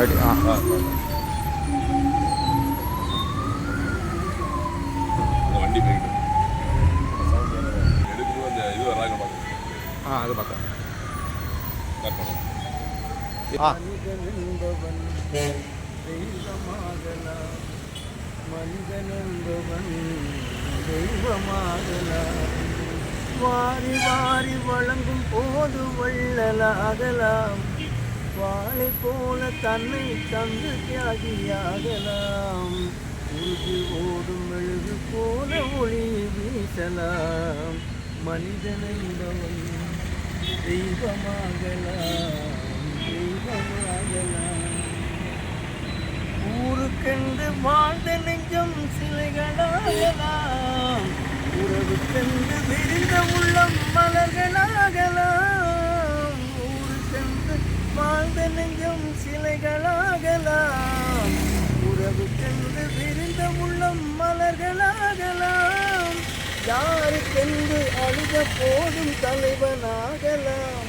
Right ஆ வண்டி ஆ அது பார்த்தேன் ஆ மனிதன் என்பவன் தெய்வமாகலாம் மனிதன் என்பவன் தெய்வமாகலாம் வாரி வாரி வழங்கும் போது வள்ளலாகலாம் வாழை போல தன்னை தந்து தியாகியாகலாம். உருகி ஓடும் மெழுகு போல ஒளி வீசலாம். மனிதனை என்பவன் தெய்வமாகலாம் தெய்வமாகலாம். ஊருக்கென்று வாழ்ந்த நெஞ்சம் சிலைகளாகலாம். உறவுக்கென்று விரிந்த உள்ளம் மலர்கள் யாருக்கென்று அழுத போதும் தலைவனாகலாம்.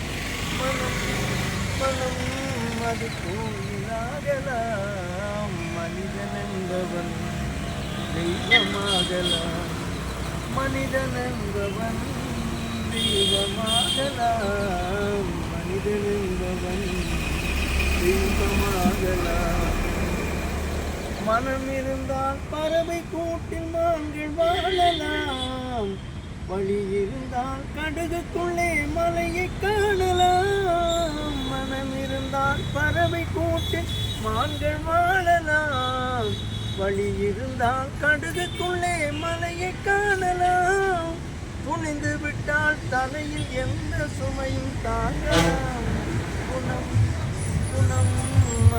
மனம் மனம் அது கோயிலாகலாம் மனிதன் என்பவன் தெய்வமாகலாம். மனிதன் என்பவன் தெய்வமாகலாம். மனிதன் என்பவன் தெய்வமாகலாம். மனம் இருந்தால் பறவை கூட்டில் மான்கள் வாழலாம். காணலாம் வழி இருந்தால் கடுகுக்குள்ளே மலையை காணலாம். மனம் இருந்தால் பறவை கூட்டு மான்கள் வாழலாம். வழி இருந்தால் கடுகுக்குள்ளே மலையை காணலாம். புனிந்து விட்டால் தலையில் எந்த சுமையும் தாங்கலாம். குணம் குணம்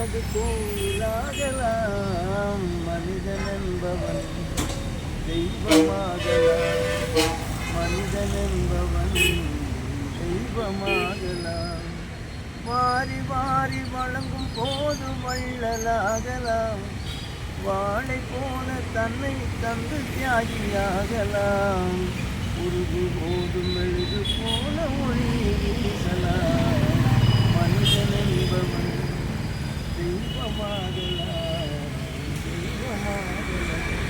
அது கோயிலாகலாம். மனிதன் என்பவன் தெய்வமாக மனிதன் என்பவன் தெய்வமாகலாம். வாரி வாரி வழங்கும் போது வள்ளலாகலாம். வாழை போல தன்னை தந்து தியாகியாகலாம். உருகு போதும் எழுது போல ஒளி வீசலாம். மனிதன் என்பவன் தெய்வமாகலாம் தெய்வமாகலாம்.